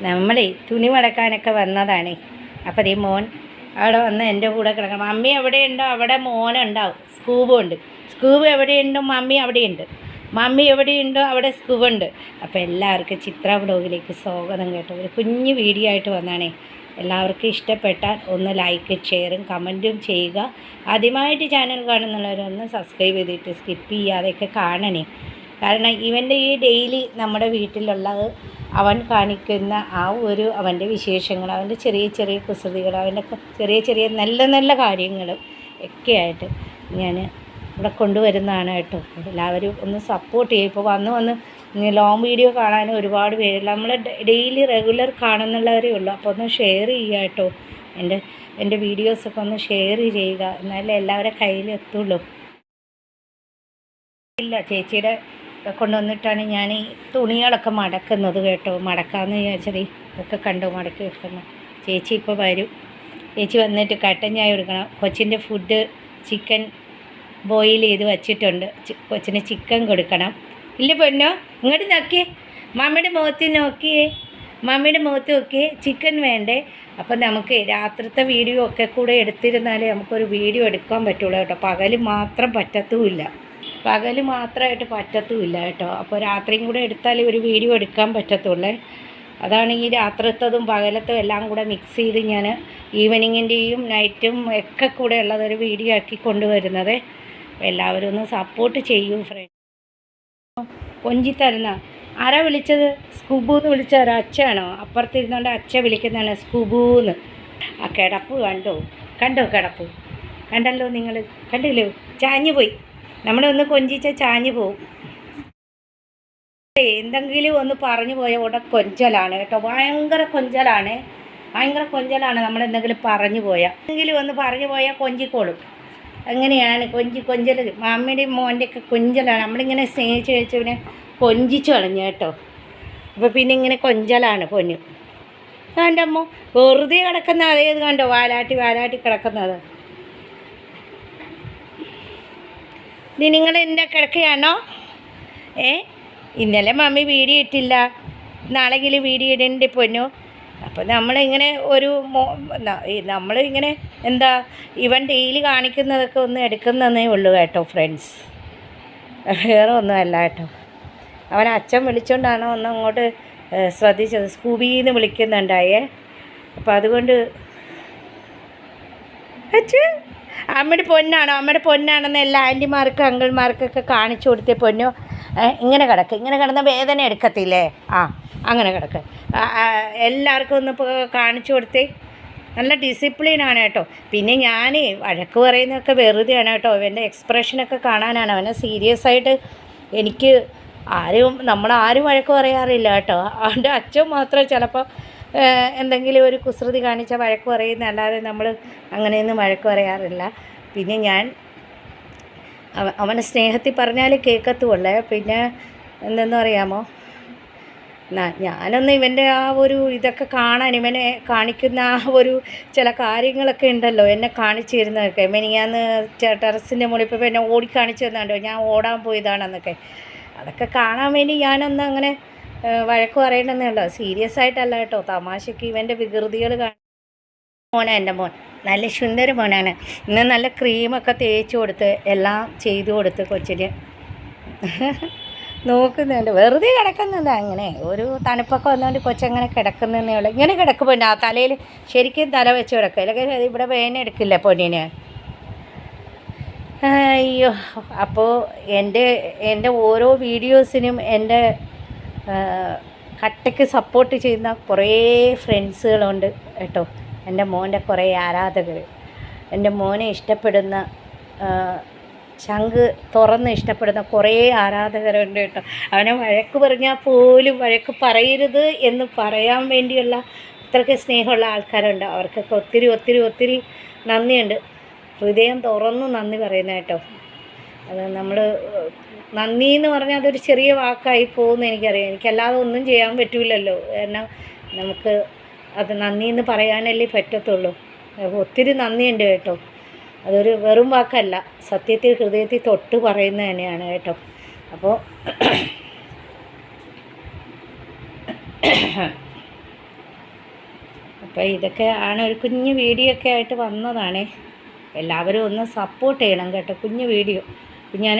നമ്മളേ തുണി മടക്കാനൊക്കെ വന്നതാണ്. അപ്പം ഈ മോൻ അവിടെ വന്ന് എന്റെ കൂടെ കിടക്കണം. മമ്മി എവിടെയുണ്ടോ? അവിടെ മോനുണ്ടാവും. സ്കൂബും ഉണ്ട് സ്കൂബ് എവിടെയുണ്ടോ? മമ്മി അവിടെയുണ്ട്. മമ്മി എവിടെയുണ്ടോ? അവിടെ സ്കൂബ് ഉണ്ട് അപ്പോൾ എല്ലാവർക്കും ചിത്ര ബ്ലോഗിലേക്ക് സ്വാഗതം കേട്ടോ. ഒരു കുഞ്ഞു വീഡിയോ ആയിട്ട് വന്നാണേ എല്ലാവർക്കും ഇഷ്ടപ്പെട്ടാൽ ഒന്ന് ലൈക്ക് ഷെയറും കമന്റും ചെയ്യുക. ആദ്യമായിട്ട് ചാനൽ കാണുന്നുള്ളവരൊന്ന് സബ്സ്ക്രൈബ് ചെയ്തിട്ട് സ്കിപ്പ് ചെയ്യാതെയൊക്കെ കാണണേ. കാരണം ഇവന്റെ ഈ ഡെയിലി നമ്മുടെ വീട്ടിലുള്ളത് അവൻ കാണിക്കുന്ന ആ ഒരു അവന്റെ വിശേഷങ്ങൾ അവന്റെ ചെറിയ ചെറിയ കുസൃതികൾ അവന്റെ ചെറിയ ചെറിയ നല്ല നല്ല കാര്യങ്ങളും ഒക്കെയായിട്ട് ഞാൻ ഇവിടെ കൊണ്ടുവരുന്നതാണ് കേട്ടോ. എല്ലാവരും ഒന്ന് സപ്പോർട്ട് ചെയ്യും. ഇപ്പോൾ വന്ന് വന്ന് ലോങ് വീഡിയോ കാണാൻ ഒരുപാട് പേര് നമ്മൾ ഡെയിലി റെഗുലർ കാണുന്നുള്ളവരേ ഉള്ളൂ. അപ്പോൾ ഒന്ന് ഷെയർ ചെയ്യുക കേട്ടോ. എന്റെ എന്റെ വീഡിയോസൊക്കെ ഒന്ന് ഷെയർ ചെയ്യുക. എന്നാലേ എല്ലാവരുടെ കയ്യിലെത്തുള്ളൂ. ഇല്ല ചേച്ചിയുടെ കൊണ്ടുവന്നിട്ടാണ് ഞാൻ ഈ തുണികളൊക്കെ മടക്കുന്നത് കേട്ടോ. മടക്കാമെന്ന് വിചാരിച്ചത് ഇതൊക്കെ കണ്ടു മടക്കി വെക്കുന്നു. ചേച്ചി ഇപ്പോൾ വരും. ചേച്ചി വന്നിട്ട് കട്ടൻ ചായ കൊടുക്കണം. കൊച്ചിന്റെ ഫുഡ് ചിക്കൻ ബോയിൽ ചെയ്ത് വച്ചിട്ടുണ്ട്. കൊച്ചിന് ചിക്കൻ കൊടുക്കണം. ഇല്ല പെണ്ണോ ഇങ്ങോട്ട് നോക്കിയേ. മമ്മിയുടെ മുഖത്ത് നോക്കിയേ. മമ്മിയുടെ മുഖത്ത് നോക്കിയേ. ചിക്കൻ വേണ്ടേ? അപ്പം നമുക്ക് രാത്രിത്തെ വീഡിയോ ഒക്കെ കൂടെ എടുത്തിരുന്നാലേ നമുക്കൊരു വീഡിയോ എടുക്കാൻ പറ്റുള്ളൂ കേട്ടോ. പകൽ മാത്രം പറ്റത്തുമില്ല. പകൽ മാത്രമായിട്ട് പറ്റത്തുമില്ല കേട്ടോ. അപ്പോൾ രാത്രിയും കൂടെ എടുത്താൽ ഒരു വീഡിയോ എടുക്കാൻ പറ്റത്തുള്ളേ. അതാണ് ഈ രാത്രിത്തതും പകലത്തും എല്ലാം കൂടെ മിക്സ് ചെയ്ത് ഞാൻ ഈവനിങ്ങിന്റെയും നൈറ്റും ഒക്കെ കൂടെ ഉള്ളതൊരു വീഡിയോ ആക്കി കൊണ്ടുവരുന്നത്. എല്ലാവരും ഒന്ന് സപ്പോർട്ട് ചെയ്യൂ ഫ്രണ്ട് കൊഞ്ചി തരുന്ന. ആരാ വിളിച്ചത്? സ്കൂബു എന്ന് വിളിച്ച ഒരു അച്ഛയാണോ അപ്പുറത്തിരുന്നോണ്ട് അച്ഛ വിളിക്കുന്നതാണ് സ്കൂബൂന്ന് ആ കിടപ്പ് കണ്ടോ? കണ്ടോ കിടപ്പ്? കണ്ടല്ലോ നിങ്ങൾ കണ്ടില്ലേ? ചാഞ്ഞു പോയി. നമ്മളൊന്ന് കൊഞ്ചിച്ച ചാഞ്ഞു പോവും. എന്തെങ്കിലും ഒന്ന് പറഞ്ഞു പോയ ഉടൻ കൊഞ്ചലാണ് കേട്ടോ. ഭയങ്കര കൊഞ്ചലാണ്. ഭയങ്കര കൊഞ്ചലാണ് നമ്മൾ എന്തെങ്കിലും പറഞ്ഞു പോയാൽ എന്തെങ്കിലും ഒന്ന് പറഞ്ഞു പോയാൽ കൊഞ്ചിക്കോളും. അങ്ങനെയാണ് കൊഞ്ചി കൊഞ്ചൽ മമ്മിയുടെയും മോന്റെയൊക്കെ കൊഞ്ചലാണ്. നമ്മളിങ്ങനെ സ്നേഹിച്ച് കഴിച്ചവനെ കൊഞ്ചിച്ചു കളഞ്ഞു കേട്ടോ. അപ്പോൾ പിന്നെ ഇങ്ങനെ കൊഞ്ചലാണ് പൊന്നു. കണ്ടമ്മോ? വെറുതെ കിടക്കുന്ന അതേത് കണ്ടോ? വാലാട്ടി വാലാട്ടി കിടക്കുന്നത്. ഇത് നിങ്ങൾ എന്റെ കിടക്കുകയാണോ ഏ? ഇന്നലെ മമ്മി വീഡിയോ ഇട്ടില്ല. നാളെങ്കിലും വീഡിയോ ഇടേണ്ടി പൊന്നു. അപ്പോൾ നമ്മളിങ്ങനെ ഒരു മോ നമ്മളിങ്ങനെ എന്താ ഇവൻ ഡെയിലി കാണിക്കുന്നതൊക്കെ ഒന്ന് എടുക്കുന്നതേ ഉള്ളൂ കേട്ടോ ഫ്രണ്ട്സ് വേറെ ഒന്നുമല്ല കേട്ടോ. അവൻ അച്ഛൻ വിളിച്ചോണ്ടാണ് ഒന്ന് അങ്ങോട്ട് ശ്രദ്ധിച്ചത്. സ്കൂബീന്ന് വിളിക്കുന്നുണ്ടായേ. അപ്പോൾ അതുകൊണ്ട് അച്ഛൻ അമ്മയുടെ പൊന്നാണോ? അമ്മയുടെ പൊന്നാണെന്ന് എല്ലാ ആന്റിമാർക്കും അങ്കിൾമാർക്കൊക്കെ കാണിച്ചു കൊടുത്തേ പൊന്നു. ഇങ്ങനെ കിടക്ക്. ഇങ്ങനെ കിടന്ന വേദന എടുക്കത്തില്ലേ? ആ അങ്ങനെ കിടക്ക്. എല്ലാവർക്കും ഒന്ന് ഇപ്പോൾ കാണിച്ചു കൊടുത്തേ. നല്ല ഡിസിപ്ലിനാണ് കേട്ടോ. പിന്നെ ഞാൻ വഴക്ക് പറയുന്നതൊക്കെ വെറുതെയാണ് കേട്ടോ. അവന്റെ എക്സ്പ്രഷനൊക്കെ കാണാനാണ്. അവനെ സീരിയസ് ആയിട്ട് എനിക്ക് ആരും നമ്മളാരും വഴക്ക് പറയാറില്ല കേട്ടോ. അവന്റെ അച്ഛൻ മാത്രം ചിലപ്പോൾ എന്തെങ്കിലും ഒരു കുസൃതി കാണിച്ച വഴക്ക് പറയുന്ന അല്ലാതെ നമ്മൾ അങ്ങനെയൊന്നും വഴക്ക് പറയാറില്ല. പിന്നെ ഞാൻ അവ അവനെ സ്നേഹത്തിൽ പറഞ്ഞാലേ കേൾക്കത്തുള്ളേ. പിന്നെ എന്തെന്ന് അറിയാമോ? ന- ഞാനൊന്ന് ഇവന്റെ ആ ഒരു ഇതൊക്കെ കാണാൻ ഇവനെ കാണിക്കുന്ന ആ ഒരു ചില കാര്യങ്ങളൊക്കെ ഉണ്ടല്ലോ. എന്നെ കാണിച്ചു തരുന്നതൊക്കെ. മെനിയാന്ന് ടെറസിന്റെ മുകളിൽ ഇപ്പോൾ എന്നെ ഓടിക്കാണിച്ചു തന്നുണ്ടോ? ഞാൻ ഓടാൻ പോയതാണെന്നൊക്കെ. അതൊക്കെ കാണാൻ വേണ്ടി ഞാനൊന്ന് അങ്ങനെ വഴക്ക് പറയണമെന്നേ ഉള്ളൂ. സീരിയസ് ആയിട്ടല്ല കേട്ടോ. തമാശയ്ക്ക് ഇവന്റെ വികൃതികൾ കാണാൻ മോനാണ് എന്റെ മോൻ. നല്ല സുന്ദര മോനാണ്. ഇന്ന് നല്ല ക്രീമൊക്കെ തേച്ച് കൊടുത്ത് എല്ലാം ചെയ്തു കൊടുത്ത് കൊച്ചിന്. നോക്കുന്നുണ്ട്. വെറുതെ കിടക്കുന്നില്ല അങ്ങനെ. ഒരു തണുപ്പൊക്കെ വന്നുകൊണ്ട് കൊച്ചങ്ങനെ കിടക്കുന്നതേ ഉള്ളൂ. ഇങ്ങനെ കിടക്കുമ്പോൾ ആ തലയിൽ ശരിക്കും തല വെച്ച് കിടക്കുക അല്ലെങ്കിൽ ഇവിടെ വേന എടുക്കില്ല പൊന്നിന്. അയ്യോ. അപ്പോൾ എന്റെ എന്റെ ഓരോ വീഡിയോസിനും എന്റെ കട്ടയ്ക്ക് സപ്പോർട്ട് ചെയ്യുന്ന കുറേ ഫ്രണ്ട്സുകളുണ്ട് കേട്ടോ. എന്റെ മോന്റെ കുറേ ആരാധകർ. എന്റെ മോനെ ഇഷ്ടപ്പെടുന്ന ശംഖ് തുറന്ന് ഇഷ്ടപ്പെടുന്ന കുറേ ആരാധകരുണ്ട് കേട്ടോ. അവനെ വഴക്ക് പറഞ്ഞാൽ പോലും വഴക്ക് പറയരുത് എന്ന് പറയാൻ വേണ്ടിയുള്ള അത്രയ്ക്ക് സ്നേഹമുള്ള ആൾക്കാരുണ്ട്. അവർക്കൊക്കെ ഒത്തിരി ഒത്തിരി ഒത്തിരി നന്ദിയുണ്ട്. ഹൃദയം തുറന്ന് നന്ദി പറയുന്ന കേട്ടോ. അത് നമ്മൾ നന്ദി എന്ന് പറഞ്ഞാൽ അതൊരു ചെറിയ വാക്കായി പോകുമെന്ന് എനിക്കറിയാം. എനിക്കല്ലാതെ ഒന്നും ചെയ്യാൻ പറ്റില്ലല്ലോ കാരണം നമുക്ക് അത് നന്ദി എന്ന് പറയാനല്ലേ പറ്റത്തുള്ളൂ. ഒത്തിരി നന്ദിയുണ്ട് കേട്ടോ. അതൊരു വെറും വാക്കല്ല. സത്യത്തിൽ ഹൃദയത്തിൽ തൊട്ട് പറയുന്നത് തന്നെയാണ് കേട്ടോ. അപ്പോൾ അപ്പോൾ ഇതൊക്കെ ആണ് ഒരു കുഞ്ഞു വീഡിയോ ഒക്കെ ആയിട്ട് വന്നതാണേ. എല്ലാവരും ഒന്ന് സപ്പോർട്ട് ചെയ്യണം കേട്ടോ. കുഞ്ഞു വീഡിയോ. ഞാൻ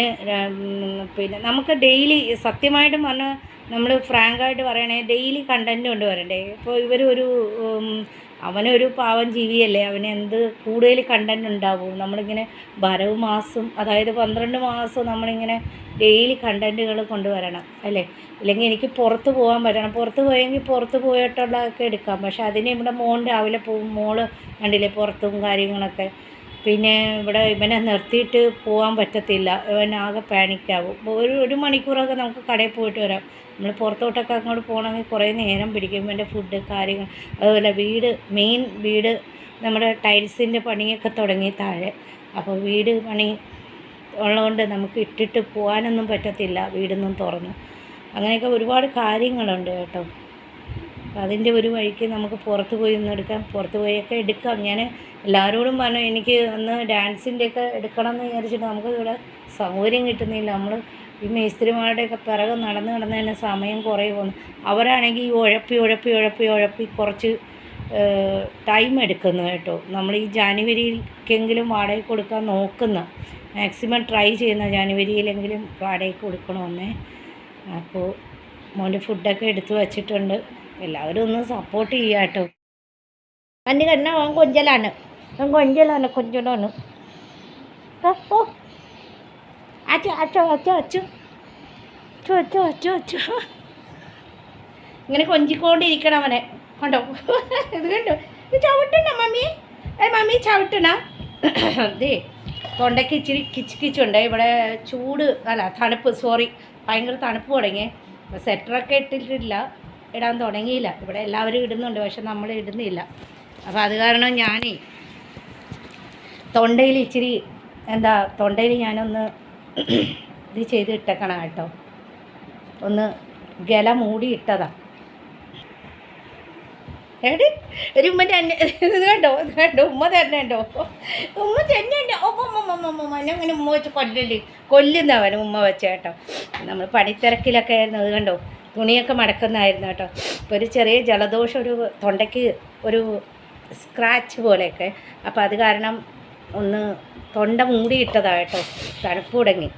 പിന്നെ നമുക്ക് ഡെയിലി സത്യമായിട്ടും പറഞ്ഞാൽ നമ്മൾ ഫ്രാങ്കായിട്ട് പറയണേ ഡെയിലി കണ്ടന്റ് കൊണ്ട് വരണ്ടേ ഇപ്പോൾ ഇവരൊരു അവനൊരു പാവം ജീവിയല്ലേ അവന് എന്ത് കൂടുതൽ കണ്ടന്റ് ഉണ്ടാവും? നമ്മളിങ്ങനെ വരവ് മാസം അതായത് പന്ത്രണ്ട് മാസം നമ്മളിങ്ങനെ ഡെയിലി കണ്ടന്റുകൾ കൊണ്ടുവരണം അല്ലേ? ഇല്ലെങ്കിൽ എനിക്ക് പുറത്ത് പോകാൻ പറ്റണം. പുറത്ത് പോയെങ്കിൽ പുറത്ത് പോയിട്ടുള്ളതൊക്കെ എടുക്കാം. പക്ഷേ അതിന് ഇവിടെ മോൻ രാവിലെ പോകും മോൾ കണ്ടില്ലേ പുറത്തും കാര്യങ്ങളൊക്കെ. പിന്നെ ഇവിടെ ഇവനെ നിർത്തിയിട്ട് പോകാൻ പറ്റത്തില്ല. ഇവൻ ആകെ പാനിക്കാവും. ഒരു ഒരു മണിക്കൂറൊക്കെ നമുക്ക് കടയിൽ പോയിട്ട് വരാം. നമ്മൾ പുറത്തോട്ടൊക്കെ അങ്ങോട്ട് പോകണമെങ്കിൽ കുറേ നേരം പിടിക്കും. ഇവന്റെ ഫുഡ് കാര്യങ്ങൾ. അതുപോലെ വീട് മെയിൻ വീട് നമ്മുടെ ടൈൽസിന്റെ പണിയൊക്കെ തുടങ്ങി താഴെ. അപ്പോൾ വീട് പണി ഉള്ളതുകൊണ്ട് നമുക്ക് ഇട്ടിട്ട് പോകാനൊന്നും പറ്റത്തില്ല. വീടൊന്നും തുറന്നു. അങ്ങനെയൊക്കെ ഒരുപാട് കാര്യങ്ങളുണ്ട് കേട്ടോ. അതിന്റെ ഒരു വഴിക്ക് നമുക്ക് പുറത്ത് പോയി ഒന്ന് എടുക്കാം. പുറത്ത് പോയൊക്കെ എടുക്കാം. ഞാൻ എല്ലാവരോടും പറഞ്ഞു എനിക്ക് ഒന്ന് ഡാൻസിന്റെയൊക്കെ എടുക്കണം എന്ന് വിചാരിച്ചിട്ട് നമുക്ക് ഇവിടെ സൗകര്യം കിട്ടുന്നില്ല. നമ്മൾ ഈ മേസ്ത്രിമാരുടെയൊക്കെ പിറകെ നടന്ന് നടന്ന് തന്നെ സമയം കുറേ പോകുന്നു അവരാണെങ്കിൽ ഈ ഉഴപ്പി ഉഴപ്പി ഉഴപ്പി ഉഴപ്പി കുറച്ച് ടൈം എടുക്കുന്നു കേട്ടോ. നമ്മൾ ഈ ജാനുവരിക്കെങ്കിലും വാടകയ്ക്ക് കൊടുക്കാൻ നോക്കുന്ന മാക്സിമം ട്രൈ ചെയ്യുന്ന ജാനുവരിയിലെങ്കിലും വാടകയ്ക്ക് കൊടുക്കണമെന്നേ. അപ്പോൾ മോന് ഫുഡൊക്കെ എടുത്തു വച്ചിട്ടുണ്ട്. എല്ലാവരും ഒന്ന് സപ്പോർട്ട് ചെയ്യാട്ടോ അന്റെ കണ്ണ അവൻ കൊഞ്ചലാണ്. അവൻ കൊഞ്ചലാണ് കൊഞ്ചലാണ് ഓ അച്ചു അച്ചോ അച്ചോ അച്ചു അച്ചു അച്ചോ അച്ചോ അച്ചോ ഇങ്ങനെ കൊഞ്ചിക്കൊണ്ടിരിക്കണം അവനെ. കണ്ടോ? ഇത് കണ്ടോ? ഇത് ചവിട്ടണ മമ്മി? ഏ മമ്മി ചവിട്ടണ? ദേ തൊണ്ടക്ക് ഇച്ചിരി കിച്ച് കിച്ചുണ്ട്. ഇവിടെ ചൂട് അല്ല തണുപ്പ് സോറി ഭയങ്കര തണുപ്പ് തുടങ്ങിയേ. അപ്പോൾ സെറ്ററൊക്കെ ഇട്ടിട്ടില്ല ഇടാൻ തുടങ്ങിയില്ല. ഇവിടെ എല്ലാവരും ഇടുന്നുണ്ട് പക്ഷെ നമ്മൾ ഇടുന്നില്ല. അപ്പോൾ അത് കാരണം ഞാനേ തൊണ്ടയിൽ ഇച്ചിരി എന്താ തൊണ്ടയിൽ ഞാനൊന്ന് ഇത് ചെയ്ത് ഇട്ടേക്കണം കേട്ടോ. ഒന്ന് ഗല മൂടി ഇട്ടതാ എടി ഒരു ഉമ്മ തന്നെ ഇത് കണ്ടോ? ഇത് കണ്ടോ? ഉമ്മ തന്നെ ഉണ്ടോ? ഉമ്മ തന്നെ ഉണ്ട്. അങ്ങനെ ഉമ്മ വെച്ച് കൊല്ലല്. കൊല്ലുന്നവൻ ഉമ്മ വെച്ച കേട്ടോ. നമ്മൾ പണിത്തിരക്കിലൊക്കെ ആയിരുന്നു. അത് കണ്ടോ? തുണിയൊക്കെ മടക്കുന്നതായിരുന്നു കേട്ടോ. ഇപ്പോൾ ഒരു ചെറിയ ജലദോഷം ഒരു തൊണ്ടയ്ക്ക് ഒരു സ്ക്രാച്ച് പോലെയൊക്കെ. അപ്പോൾ അത് കാരണം ഒന്ന് തൊണ്ട മൂടിയിട്ടതാണ് കേട്ടോ. തണുപ്പ് തുടങ്ങി.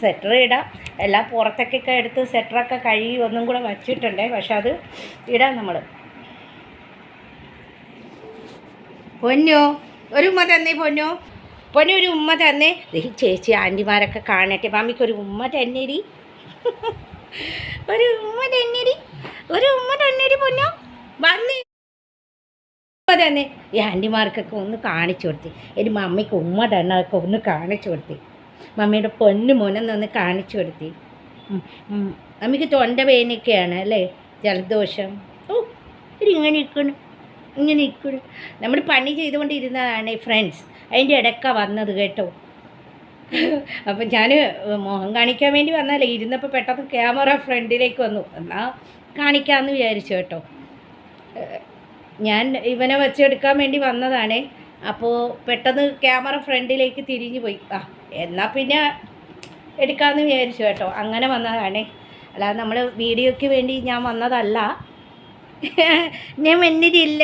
സെറ്റർ ഇടാം. എല്ലാം പുറത്തേക്കൊക്കെ എടുത്ത് സെറ്ററൊക്കെ കഴുകി ഒന്നും കൂടെ വച്ചിട്ടുണ്ടേ. പക്ഷെ അത് ഇടാം നമ്മൾ പൊന്നോ ഒരു ഉമ്മ തന്നേ പൊന്നു. പൊന്നു ഒരു ഉമ്മ തന്നേ. ചേച്ചി ആന്റിമാരൊക്കെ കാണട്ടെ. മമ്മിക്ക് ഒരു ഉമ്മ തന്നെടി. ഒരു ഉമ്മ തന്നെടി. ഒരു ഉമ്മ തന്നെടി പൊന്നു. വന്നേ. ഉമ്മ തന്നെ. ഈ ആന്റിമാർക്കൊക്കെ ഒന്ന് കാണിച്ചു കൊടുത്തി. എന്റെ മമ്മിക്ക് ഉമ്മ തന്നൊക്കെ ഒന്ന് കാണിച്ചു കൊടുത്തി. മമ്മിയുടെ പൊന്നു മോനൊന്ന് കാണിച്ചു കൊടുത്തി. മമ്മിക്ക് തൊണ്ട വേനൊക്കെയാണ് അല്ലേ? ജലദോഷം. ഓ ഇങ്ങനെ ഇരിക്കണം ഇങ്ങനെ ഇരിക്കും നമ്മൾ പണി ചെയ്തുകൊണ്ടിരുന്നതാണ് ഫ്രണ്ട്സ് അതിന്റെ ഇടയ്ക്ക വന്നത് കേട്ടോ. അപ്പം ഞാൻ മോഹം കാണിക്കാൻ വേണ്ടി വന്നാലേ ഇരുന്നപ്പോൾ പെട്ടെന്ന് ക്യാമറ ഫ്രണ്ടിലേക്ക് വന്നു. എന്നാൽ കാണിക്കാമെന്ന് വിചാരിച്ചു കേട്ടോ. ഞാൻ ഇവനെ വെച്ചെടുക്കാൻ വേണ്ടി വന്നതാണ്. അപ്പോൾ പെട്ടെന്ന് ക്യാമറ ഫ്രണ്ടിലേക്ക് തിരിഞ്ഞു പോയി. ആ എന്നാൽ പിന്നെ എടുക്കാമെന്ന് വിചാരിച്ചു കേട്ടോ. അങ്ങനെ വന്നതാണ്. അല്ലാതെ നമ്മൾ വീഡിയോയ്ക്ക് വേണ്ടി ഞാൻ വന്നതല്ല. ഞാൻ വന്നിട്ടില്ല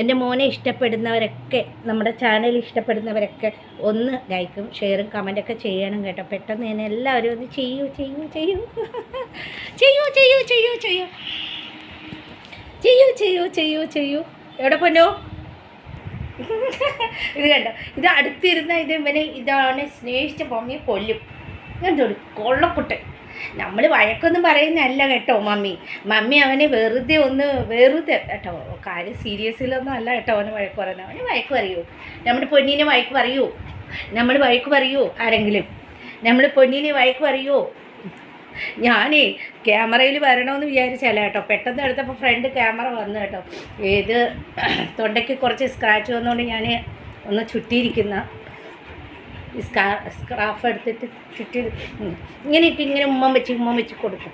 എന്റെ മോനെ ഇഷ്ടപ്പെടുന്നവരൊക്കെ നമ്മുടെ ചാനൽ ഇഷ്ടപ്പെടുന്നവരൊക്കെ ഒന്ന് ലൈക്കും ഷെയറും കമന്റൊക്കെ ചെയ്യണം കേട്ടോ. പെട്ടെന്ന് തന്നെ എല്ലാവരും ഒന്ന് ചെയ്യൂ ചെയ്യൂ ചെയ്യൂ. ചെയ്യൂ ചെയ്യൂ ചെയ്യൂ ചെയ്യൂ. ചെയ്യൂ ചെയ്യൂ ചെയ്യൂ ചെയ്യൂ. എവിടെ പൊന്നോ? ഇത് കണ്ടോ? ഇത് അടുത്തിരുന്ന ഇത് ഇവനെ ഇതാണ് സ്നേഹിച്ച മമ്മിയെ കൊല്ലും. എന്തൊരു കൊള്ളക്കുട്ടൻ. നമ്മൾ വഴക്കൊന്നും പറയുന്നതല്ല കേട്ടോ മമ്മി. മമ്മി അവനെ വെറുതെ ഒന്ന് വെറുതെ കേട്ടോ കാര്യം സീരിയസിലൊന്നും അല്ല കേട്ടോ അവന് വഴക്ക് പറയുന്നത്. അവന് വഴക്ക് പറയൂ. നമ്മുടെ പൊന്നിനെ വഴക്ക് പറയൂ. നമ്മൾ വഴക്ക് പറയൂ ആരെങ്കിലും. നമ്മൾ പൊന്നിനെ വഴക്ക് പറയൂ. ഞാനേ ക്യാമറയിൽ വരണമെന്ന് വിചാരിച്ചല്ല കേട്ടോ. പെട്ടെന്ന് എടുത്തപ്പോൾ ഫ്രണ്ട് ക്യാമറ വന്നു കേട്ടോ. ഏത് തൊണ്ടയ്ക്ക് കുറച്ച് സ്ക്രാച്ച് വന്നുകൊണ്ട് ഞാൻ ഒന്ന് ചുറ്റിയിരിക്കുന്ന ഈ സ്കാ സ്ക്രാഫ് എടുത്തിട്ട് ചുറ്റി. ഇങ്ങനെ ഇട്ട് ഇങ്ങനെ ഉമ്മ വെച്ച് ഉമ്മ വെച്ച് കൊടുക്കും.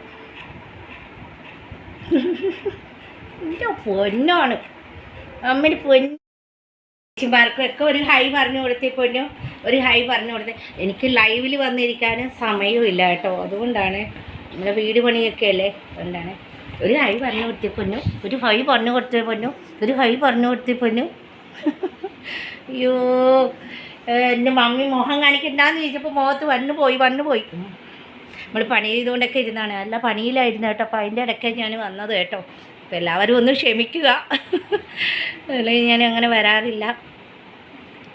എന്റെ പൊന്നാണ്. അമ്മന് പൊന്നുമാർക്കും ചേച്ചിമാർക്കൊക്കെ ഒരു ഹൈ പറഞ്ഞു കൊടുത്തേ പൊന്നു? ഒരു ഹൈ പറഞ്ഞു കൊടുത്തേ. എനിക്ക് ലൈവിൽ വന്നിരിക്കാനും സമയമില്ല കേട്ടോ. അതുകൊണ്ടാണ് നമ്മുടെ വീട് പണിയൊക്കെ അല്ലേ? അതുകൊണ്ടാണ്. ഒരു ഹൈ പറഞ്ഞു കൊടുത്തേ പൊന്നു? ഒരു ഹൈ പറഞ്ഞു കൊടുത്തേ പൊന്നു? ഒരു ഹൈ പറഞ്ഞു കൊടുത്തേ പൊന്നു? അയ്യോ. എന്റെ മമ്മി മുഖം കാണിക്കണ്ടെന്ന് ചോദിച്ചപ്പോൾ മുഖത്ത് വന്നു പോയി വന്നു പോയി. നമ്മൾ പണി ചെയ്തുകൊണ്ടൊക്കെ ഇരുന്നാണ്. അല്ല പണിയിലായിരുന്നു കേട്ടോ. അപ്പോൾ അതിന്റെ ഇടയ്ക്ക് ഞാൻ വന്നത് കേട്ടോ. അപ്പോൾ എല്ലാവരും ഒന്ന് ക്ഷമിക്കുക. അല്ലെങ്കിൽ ഞാൻ അങ്ങനെ വരാറില്ല.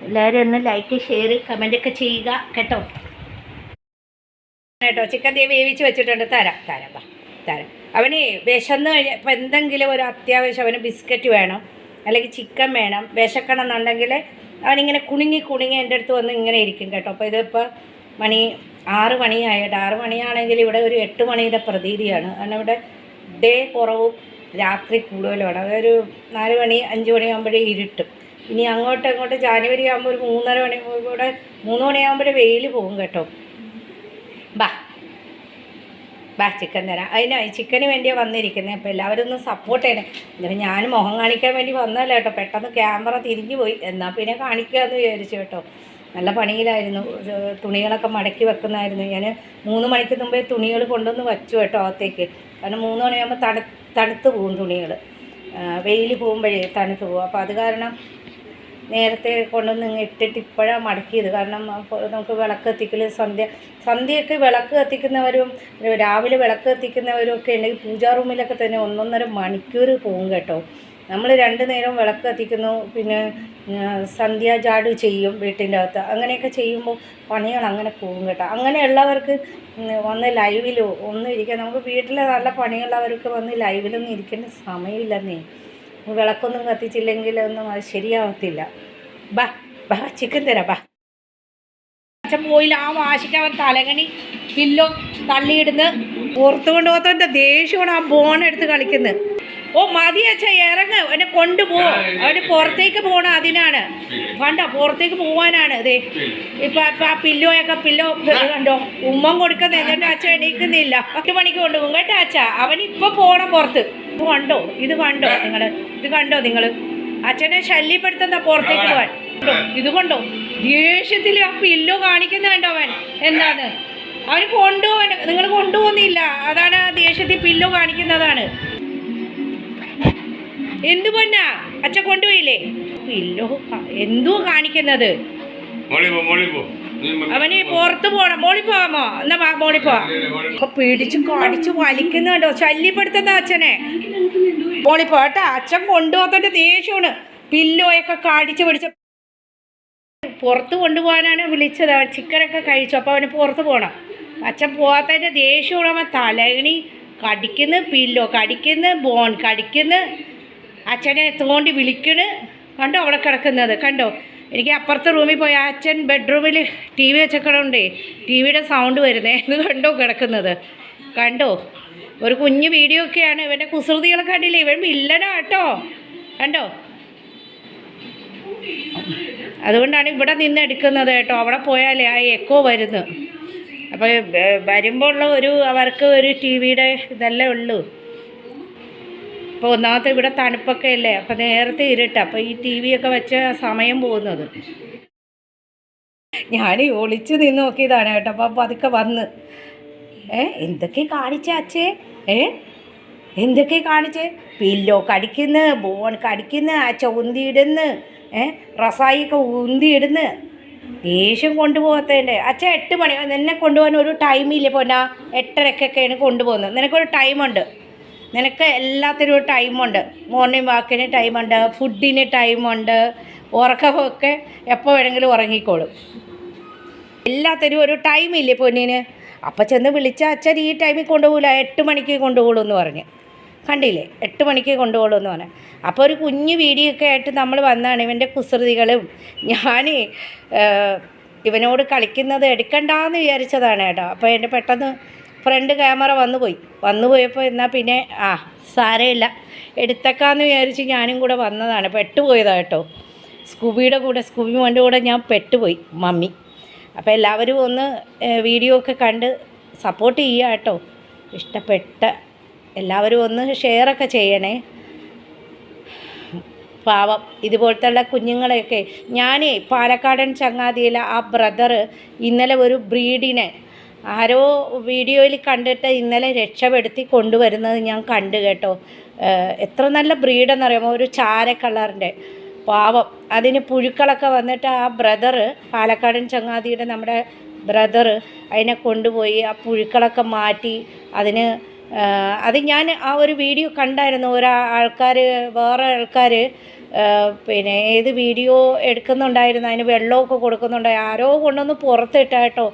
എല്ലാവരും ഒന്ന് ലൈക്ക് ഷെയർ കമന്റൊക്കെ ചെയ്യുക കേട്ടോ. കേട്ടോ ചിക്കൻ ദേ വേവിച്ച് വെച്ചിട്ടുണ്ട്. തരാം തരാം വാ തരാം. അവന് വിശന്ന് കഴിഞ്ഞ ഇപ്പം എന്തെങ്കിലും ഒരു അത്യാവശ്യം അവന് ബിസ്ക്കറ്റ് വേണം അല്ലെങ്കിൽ ചിക്കൻ വേണം വിശക്കണം എന്നുണ്ടെങ്കിൽ അവനിങ്ങനെ കുണുങ്ങി കുണുങ്ങി എന്റെ അടുത്ത് വന്ന് ഇങ്ങനെ ഇരിക്കും കേട്ടോ. അപ്പോൾ ഇതിപ്പോൾ മണി ആറ് മണിയായിട്ട് ആറ് മണിയാണെങ്കിൽ ഇവിടെ ഒരു എട്ട് മണിയുടെ പ്രതീതിയാണ്. കാരണം ഇവിടെ ഡേ കുറവും രാത്രി കൂടുതലുമാണ്. അതൊരു നാല് മണി അഞ്ച് മണിയാകുമ്പോഴേ ഇരുട്ടും. ഇനി അങ്ങോട്ട് അങ്ങോട്ട് ജാനുവരി ആകുമ്പോൾ ഒരു മൂന്നര മണി ഇവിടെ മൂന്ന് മണിയാകുമ്പോഴേ വെയിൽ പോകും കേട്ടോ. ബാ. ബാ ചിക്കൻ തരാം. അതിന് ചിക്കന് വേണ്ടിയാണ് വന്നിരിക്കുന്നത് അപ്പോൾ എല്ലാവരും ഒന്ന് സപ്പോർട്ട് ചെയ്യണേ. എന്നിട്ട് ഞാൻ മുഖം കാണിക്കാൻ വേണ്ടി വന്നതല്ല കേട്ടോ. പെട്ടെന്ന് ക്യാമറ തിരിഞ്ഞു പോയി. എന്നാൽ പിന്നെ കാണിക്കുക എന്ന് വിചാരിച്ചു കേട്ടോ. നല്ല പണിയിലായിരുന്നു. തുണികളൊക്കെ മടക്കി വെക്കുന്നതായിരുന്നു ഞാൻ മൂന്ന് മണിക്ക് മുമ്പേ തുണികൾ കൊണ്ടുവന്ന് വച്ചു കേട്ടോ അകത്തേക്ക്. കാരണം മൂന്ന് മണിയാകുമ്പോൾ തണു തണുത്ത് പോകും തുണികൾ വെയിൽ പോകുമ്പോഴേ തണുത്ത് പോകും അപ്പോൾ അത് കാരണം നേരത്തെ കൊണ്ടുവന്ന് ഇട്ടിട്ട് ഇപ്പോഴാണ് മടക്കിയത്. കാരണം നമുക്ക് വിളക്ക് കത്തിക്കൽ സന്ധ്യ സന്ധ്യയൊക്കെ വിളക്ക് കത്തിക്കുന്നവരും രാവിലെ വിളക്ക് കത്തിക്കുന്നവരും ഒക്കെ ഉണ്ടെങ്കിൽ പൂജാ റൂമിലൊക്കെ തന്നെ ഒന്നൊന്നര മണിക്കൂർ പോകും കേട്ടോ. നമ്മൾ രണ്ട് നേരം വിളക്ക് കത്തിക്കുന്നു പിന്നെ സന്ധ്യാജാട് ചെയ്യും വീട്ടിന്റെ അകത്ത്. അങ്ങനെയൊക്കെ ചെയ്യുമ്പോൾ പണികൾ അങ്ങനെ പോകും കേട്ടോ. അങ്ങനെയുള്ളവർക്ക് വന്ന് ലൈവിലോ ഒന്നും ഇരിക്കാൻ നമുക്ക് വീട്ടിലെ നല്ല പണിയുള്ളവർക്ക് വന്ന് ലൈവിലൊന്നും ഇരിക്കേണ്ട സമയമില്ലെന്നേ. വിളക്കൊന്നും കത്തിച്ചില്ലെങ്കിൽ ഒന്നും അത് ശരിയാവത്തില്ല. ബാ ബാ ചിക്കൻ തരാം ബാ. അച്ഛൻ പോയില്ല ആ വാശിക്ക് അവൻ തലകണി പില്ലോ തള്ളിയിടുന്ന് ഓർത്തുകൊണ്ട് ഓർത്തവന്റെ ദേഷ്യമാണ് ആ ബോൺ എടുത്ത് കളിക്കുന്നത് ഓ മതി അച്ഛ ഇറങ്ങ്. അവനെ കൊണ്ടുപോകും അവന് പുറത്തേക്ക് പോകണം അതിനാണ്. കണ്ടോ പുറത്തേക്ക് പോകാനാണ് ഇതേ ഇപ്പൊ ആ പില്ലോയൊക്കെ പില്ലോ കണ്ടോ? ഉമ്മം കൊടുക്കുന്ന എന്നിട്ട് അച്ഛൻ എണീക്കുന്നില്ല. എട്ട് മണിക്ക് കൊണ്ടുപോകും. കേട്ടോ അച്ഛ? അവൻ ഇപ്പൊ പോണം പുറത്ത്. ഇത് കണ്ടോ? ഇത് കണ്ടോ നിങ്ങൾ? ഇത് കണ്ടോ നിങ്ങൾ? അച്ഛനെ ശല്യപ്പെടുത്തുന്ന പുറത്തേക്ക് പോവാൻ? ഇത് കൊണ്ടോ? ദേഷ്യത്തിൽ ആ പില്ലോ കാണിക്കുന്ന കണ്ടോ അവൻ? എന്താന്ന്? അവന് കൊണ്ടുപോവാൻ നിങ്ങൾ കൊണ്ടുപോകുന്നില്ല. അതാണ് ആ ദേഷ്യത്തിൽ പില്ലോ കാണിക്കുന്നതാണ്. എന്തു പൊന്നാ? അച്ഛൻ കൊണ്ടുപോയില്ലേ? പില്ലോ എന്തോ കാണിക്കുന്നത്? മോളി പോ മോളി പോ. നീ മ- അവന് പുറത്ത് പോണം. മോളി പോവാമോ എന്നാ മോളി പോവാ ഒക്കെ പിടിച്ച് കടിച്ച് വലിക്കുന്നുണ്ടോ. ശല്യപ്പെടുത്തുന്ന അച്ഛനെ. മോളി പോട്ടെ അച്ഛൻ കൊണ്ടുപോകത്തോണ്ട് ദേഷ്യമാണ്. പില്ലോയൊക്കെ കാടിച്ച് പിടിച്ച പുറത്ത് കൊണ്ടുപോകാനാണ് വിളിച്ചത്. അവൻ ചിക്കനൊക്കെ കഴിച്ചു. അപ്പോൾ അവന് പുറത്ത് പോകണം അച്ഛൻ പോകാത്തതിന്റെ ദേഷ്യമാണ്. അവൻ തലയിണി കടിക്കുന്നു പില്ലോ കടിക്കുന്നു ബോൺ കടിക്കുന്നു. അച്ഛനെ തോണ്ടി വിളിക്കണ് കണ്ടോ അവിടെ കിടക്കുന്നത്? കണ്ടോ? എനിക്ക് അപ്പുറത്തെ റൂമിൽ പോയി അച്ഛൻ ബെഡ്റൂമിൽ ടി വി വെച്ചക്കണുണ്ടേ ടി വിയുടെ സൗണ്ട് വരുന്നേ. ഇത് കണ്ടോ കിടക്കുന്നത്? കണ്ടോ? ഒരു കുഞ്ഞു വീഡിയോ ഒക്കെയാണ്. ഇവന്റെ കുസൃതികളൊക്കെ കണ്ടില്ലേ? ഇവൻ വില്ലനാ കേട്ടോ. കണ്ടോ? അതുകൊണ്ടാണ് ഇവിടെ നിന്ന് എടുക്കുന്നത് കേട്ടോ. അവിടെ പോയാലേ ആ എക്കോ വരുന്നു. അപ്പോൾ വരുമ്പോൾ ഉള്ള ഒരു അവർക്ക് ഒരു ടി വിയുടെ ഇതല്ലേ ഉള്ളൂ. ഇപ്പോൾ ഒന്നാമത്തെ ഇവിടെ തണുപ്പൊക്കെ അല്ലേ? അപ്പോൾ നേരത്തെ ഇരുട്ട്. അപ്പോൾ ഈ ടി വിയൊക്കെ വെച്ച് സമയം പോകുന്നത്. ഞാൻ ഒളിച്ച് നിന്ന് നോക്കിയതാണ് കേട്ടോ. അപ്പോൾ പതുക്കെ വന്ന്. ഏ എന്തൊക്കെ കാണിച്ച അച്ഛേ? ഏ എന്തൊക്കെ കാണിച്ചേ? പില്ലോ കടിക്കുന്നു ബോൺ കടിക്കുന്നു അച്ഛ ഉന്തിയിടുന്നു ഏ റസായിയൊക്കെ ഉന്തിയിടുന്നു. ദേഷ്യം കൊണ്ടുപോകത്തതിന്റെ അച്ഛ എട്ട് മണി. എന്നെ കൊണ്ടുപോകാൻ ഒരു ടൈമില്ല പോന്നാ. എട്ടരക്കൊക്കെയാണ് കൊണ്ടുപോകുന്നത്. നിനക്കൊരു ടൈമുണ്ട് നിനക്ക് എല്ലാത്തിനും ടൈമുണ്ട് മോർണിംഗ് വാക്കിന് ടൈമുണ്ട് ഫുഡിന് ടൈമുണ്ട് ഉറക്കമൊക്കെ എപ്പോൾ വേണമെങ്കിലും ഉറങ്ങിക്കോളും. എല്ലാത്തിനും ഒരു ടൈമില്ലേ പൊന്നിന്? അപ്പം ചെന്ന് വിളിച്ച അച്ഛൻ ഈ ടൈമിൽ കൊണ്ടുപോകില്ല എട്ട് മണിക്ക് കൊണ്ടുപോകുള്ളൂ എന്ന് പറഞ്ഞ്. കണ്ടില്ലേ? എട്ട് മണിക്ക് കൊണ്ടുപോകുള്ളൂ എന്ന് പറഞ്ഞു. അപ്പോൾ ഒരു കുഞ്ഞു വീഡിയോ ഒക്കെ ആയിട്ട് നമ്മൾ വന്നാണ് ഇവന്റെ കുസൃതികളും. ഞാൻ ഇവനോട് കളിക്കുന്നത് എടുക്കണ്ടെന്ന് വിചാരിച്ചതാണ് കേട്ടോ. അപ്പോൾ എന്റെ പെട്ടെന്ന് ഫ്രണ്ട് ക്യാമറ വന്നു പോയി. വന്നു പോയപ്പോൾ എന്നാൽ പിന്നെ ആ സാരമില്ല. എടുത്തേക്കാന്ന് വിചാരിച്ച് ഞാനും കൂടെ വന്നതാണ്. പെട്ടുപോയതാണ് കേട്ടോ സ്കൂബിയുടെ കൂടെ സ്കൂബി മോന്റെ കൂടെ ഞാൻ പെട്ടുപോയി മമ്മി. അപ്പോൾ എല്ലാവരും ഒന്ന് വീഡിയോ ഒക്കെ കണ്ട് സപ്പോർട്ട് ചെയ്യുക കേട്ടോ ഇഷ്ടപ്പെട്ട എല്ലാവരും ഒന്ന് ഷെയറൊക്കെ ചെയ്യണേ. പാവം ഇതുപോലത്തെ കുഞ്ഞുങ്ങളെയൊക്കെ. ഞാൻ പാലക്കാടൻ ചങ്ങാതിയിലെ ആ ബ്രദർ ഇന്നലെ ഒരു ബ്രീഡിനെ ആരോ വീഡിയോയിൽ കണ്ടിട്ട് ഇന്നലെ രക്ഷപ്പെടുത്തി കൊണ്ടുവരുന്നത് ഞാൻ കണ്ടു കേട്ടോ. എത്ര നല്ല ബ്രീഡെന്നറിയാമോ? ഒരു ചാര കളറിന്റെ. പാവം. അതിന് പുഴുക്കളൊക്കെ വന്നിട്ട് ആ ബ്രദറ് പാലക്കാടൻ ചങ്ങാതിയുടെ നമ്മുടെ ബ്രദറ് അതിനെ കൊണ്ടുപോയി ആ പുഴുക്കളൊക്കെ മാറ്റി അതിന് അത് ഞാൻ ആ ഒരു വീഡിയോ കണ്ടായിരുന്നു. ഒരാ ആൾക്കാർ വേറെ ആൾക്കാർ പിന്നെ ഏത് വീഡിയോ എടുക്കുന്നുണ്ടായിരുന്നു അതിന് വെള്ളമൊക്കെ കൊടുക്കുന്നുണ്ടായി. ആരോ കൊണ്ടൊന്ന് പുറത്തിട്ട കേട്ടോ.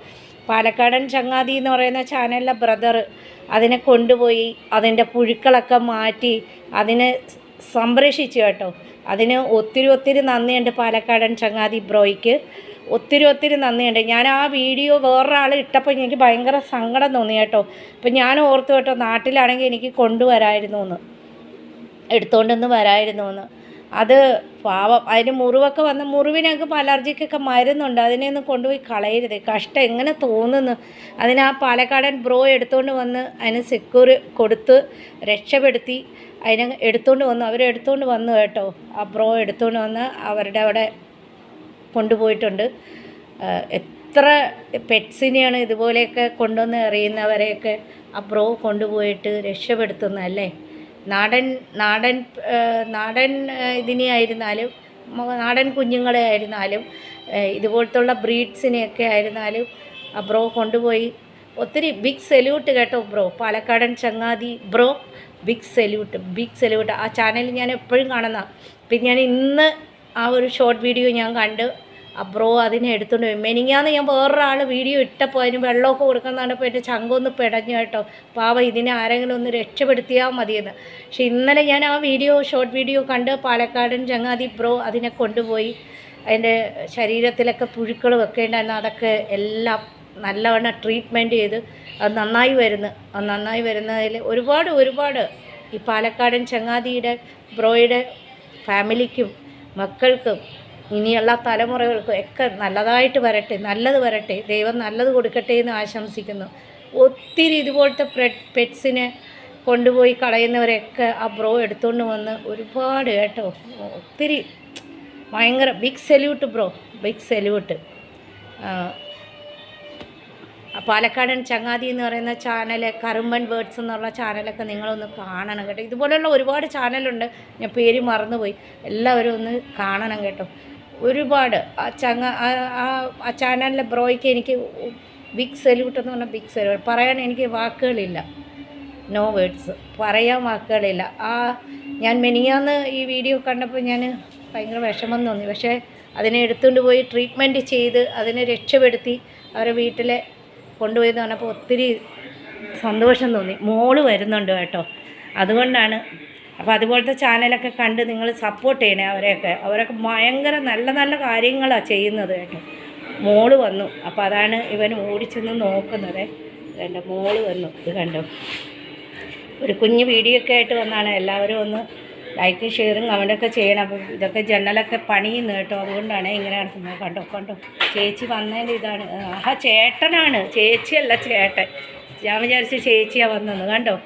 പാലക്കാടൻ ചങ്ങാതി എന്ന് പറയുന്ന ചാനലിലെ ബ്രദർ അതിനെ കൊണ്ടുപോയി അതിന്റെ പുഴുക്കളൊക്കെ മാറ്റി അതിനെ സംരക്ഷിച്ചു കേട്ടോ. അതിന് ഒത്തിരി ഒത്തിരി നന്ദിയുണ്ട് പാലക്കാടൻ ചങ്ങാതി ബ്രോയ്ക്ക്. ഒത്തിരി ഒത്തിരി നന്ദിയുണ്ട്. ഞാൻ ആ വീഡിയോ വേറൊരാൾ ഇട്ടപ്പോൾ എനിക്ക് ഭയങ്കര സങ്കടം തോന്നി കേട്ടോ. അപ്പം ഞാൻ ഓർത്തു കേട്ടോ നാട്ടിലാണെങ്കിൽ എനിക്ക് കൊണ്ടുവരായിരുന്നു എന്ന് എടുത്തുകൊണ്ടൊന്ന് വരായിരുന്നു എന്ന് അത് പാവം. അതിന് മുറിവൊക്കെ വന്ന മുറിവിനൊക്കെ അലർജിക്കൊക്കെ മരുന്നുണ്ട്. അതിനെ ഒന്ന് കൊണ്ടുപോയി കളയരുത്. കഷ്ടം എങ്ങനെ തോന്നുന്നു. അതിന് ആ പാലക്കാടൻ ബ്രോ എടുത്തുകൊണ്ട് വന്ന് അതിന് സെക്യൂർ കൊടുത്ത് രക്ഷപ്പെടുത്തി അതിനെ എടുത്തുകൊണ്ട് വന്നു. അവരെടുത്തുകൊണ്ട് വന്നു കേട്ടോ. ആ ബ്രോ എടുത്തുകൊണ്ട് വന്ന് അവരുടെ അവിടെ കൊണ്ടുപോയിട്ടുണ്ട്. എത്ര പെറ്റ്സിനെയാണ് ഇതുപോലെയൊക്കെ കൊണ്ടുവന്ന് എറിയുന്നവരെയൊക്കെ ആ ബ്രോ കൊണ്ടുപോയിട്ട് രക്ഷപ്പെടുത്തുന്നതല്ലേ? നാടൻ നാടൻ നാടൻ ഇതിനെ ആയിരുന്നാലും നാടൻ കുഞ്ഞുങ്ങളെ ആയിരുന്നാലും ഇതുപോലത്തുള്ള ബ്രീഡ്സിനെയൊക്കെ ആയിരുന്നാലും ബ്രോ കൊണ്ടുപോയി. ഒത്തിരി ബിഗ് സെല്യൂട്ട് കേട്ടോ ബ്രോ. പാലക്കാടൻ ചങ്ങാതി bro big salute big salute ആ ചാനൽ ഞാൻ എപ്പോഴും കാണുന്ന പിന്നെ ഞാൻ ഇന്ന് ആ ഒരു ഷോർട്ട് വീഡിയോ ഞാൻ കണ്ട് ആ ബ്രോ അതിനെ എടുത്തുകൊണ്ട് മെനിങ്ങാന്ന് ഞാൻ വേറൊരാൾ വീഡിയോ ഇട്ടപ്പോൾ അതിന് വെള്ളമൊക്കെ കൊടുക്കുന്നതാണ്ടപ്പോൾ എന്റെ ചങ്കൊന്ന് പിടഞ്ഞു കേട്ടോ. പാവ ഇതിനെ ആരെങ്കിലും ഒന്ന് രക്ഷപ്പെടുത്തിയാൽ മതിയെന്ന്. പക്ഷെ ഇന്നലെ ഞാൻ ആ വീഡിയോ ഷോർട്ട് വീഡിയോ കണ്ട് പാലക്കാടൻ ചങ്ങാതി ബ്രോ അതിനെ കൊണ്ടുപോയി. അതിന്റെ ശരീരത്തിലൊക്കെ പുഴുക്കൾ വെക്കേണ്ടായിരുന്നു. അതൊക്കെ എല്ലാം നല്ലവണ്ണം ട്രീറ്റ്മെന്റ് ചെയ്ത് അത് നന്നായി വരുന്നു. അത് നന്നായി വരുന്നതിൽ ഒരുപാട് ഒരുപാട് ഈ പാലക്കാടൻ ചങ്ങാതിയുടെ ബ്രോയുടെ ഫാമിലിക്കും മക്കൾക്കും ഇനിയുള്ള തലമുറകൾക്കും ഒക്കെ നല്ലതായിട്ട് വരട്ടെ നല്ലത് വരട്ടെ ദൈവം നല്ലത് കൊടുക്കട്ടെ എന്ന് ആശംസിക്കുന്നു. ഒത്തിരി ഇതുപോലത്തെ പെറ്റ്സിനെ കൊണ്ടുപോയി കളയുന്നവരെയൊക്കെ ആ ബ്രോ എടുത്തുകൊണ്ട് വന്ന് ഒരുപാട് കേട്ടോ. ഒത്തിരി ഭയങ്കര big salute bro big salute പാലക്കാടൻ ചങ്ങാതി എന്ന് പറയുന്ന ചാനൽ കറുമ്പൻ വേർഡ്സ് എന്നുള്ള ചാനലൊക്കെ നിങ്ങളൊന്ന് കാണണം കേട്ടോ. ഇതുപോലെയുള്ള ഒരുപാട് ചാനലുണ്ട്. ഞാൻ പേര് മറന്നുപോയി. എല്ലാവരും ഒന്ന് കാണണം കേട്ടോ. ഒരുപാട്. ആ ചങ്ങ ആ- ചാനലിലെ ബ്രോയ്ക്ക് എനിക്ക് ബിഗ് സല്യൂട്ട് എന്ന് പറഞ്ഞാൽ ബിഗ് സല്യൂട്ട് പറയാൻ എനിക്ക് വാക്കുകളില്ല. No words. പറയാൻ വാക്കുകളില്ല. ആ ഞാൻ മെനിയാന്ന് ഈ വീഡിയോ കണ്ടപ്പോൾ ഞാൻ ഭയങ്കര വിഷമം തോന്നി. പക്ഷേ അതിനെ എടുത്തുകൊണ്ട് പോയി ട്രീറ്റ്മെന്റ് ചെയ്ത് അതിനെ രക്ഷപ്പെടുത്തി അവരെ വീട്ടിലെ കൊണ്ടുപോയെന്ന് പറഞ്ഞപ്പോൾ ഒത്തിരി സന്തോഷം തോന്നി. മോൾ വരുന്നുണ്ട് കേട്ടോ. അതുകൊണ്ടാണ് അപ്പോൾ അതുപോലത്തെ ചാനലൊക്കെ കണ്ട് നിങ്ങൾ സപ്പോർട്ട് ചെയ്യണേ അവരെയൊക്കെ. അവരൊക്കെ ഭയങ്കര നല്ല നല്ല കാര്യങ്ങളാണ് ചെയ്യുന്നത് കേട്ടോ. മോൾ വന്നു. അപ്പോൾ അതാണ് ഇവൻ ഓടിച്ചെന്ന് നോക്കുന്നത്. എന്റെ മോൾ വന്നു. ഇത് കണ്ടു? ഒരു കുഞ്ഞ് വീഡിയോ ഒക്കെ ആയിട്ട് വന്നാണ്. എല്ലാവരും ഒന്ന് ലൈക്ക് ഷെയറും കമന്റൊക്കെ ചെയ്യണം. അപ്പം ഇതൊക്കെ ജനലൊക്കെ പണിയുന്നു കേട്ടോ. അതുകൊണ്ടാണ് ഇങ്ങനെ നടക്കുന്നത്. കണ്ടോ കണ്ടോ? ചേച്ചി വന്നതിന്റെ ഇതാണ്. ആഹാ ചേട്ടനാണ്. ചേച്ചിയല്ല ചേട്ടൻ. ഞാൻ വിചാരിച്ചു ചേച്ചിയാണ് വന്നത് കണ്ടോ?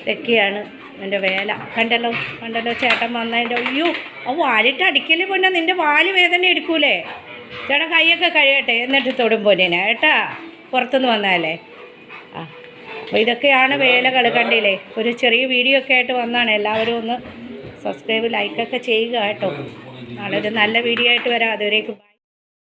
ഇതൊക്കെയാണ് എന്റെ വേല. കണ്ടല്ലോ കണ്ടല്ലോ ചേട്ടൻ വന്നതിന്റെ അയ്യോ ആ വാലിട്ട് അടിക്കൽ പൊന്നെ നിന്റെ വാൽ വേദന എടുക്കൂലേ? ചേട്ടൻ കൈയൊക്കെ കഴിയട്ടെ എന്നിട്ട് തൊടും പൊന്നിനെ. കേട്ടാ പുറത്തുനിന്ന് വന്നാലേ ആ അപ്പോൾ ഇതൊക്കെയാണ് വേലകൾ കണ്ടില്ലേ? ഒരു ചെറിയ വീഡിയോ ഒക്കെ ആയിട്ട് വന്നാണ്. എല്ലാവരും ഒന്ന് സബ്സ്ക്രൈബ് ലൈക്കൊക്കെ ചെയ്യുക കേട്ടോ. നാളെ ഒരു നല്ല വീഡിയോ ആയിട്ട് വരാം. അതുവരേക്കും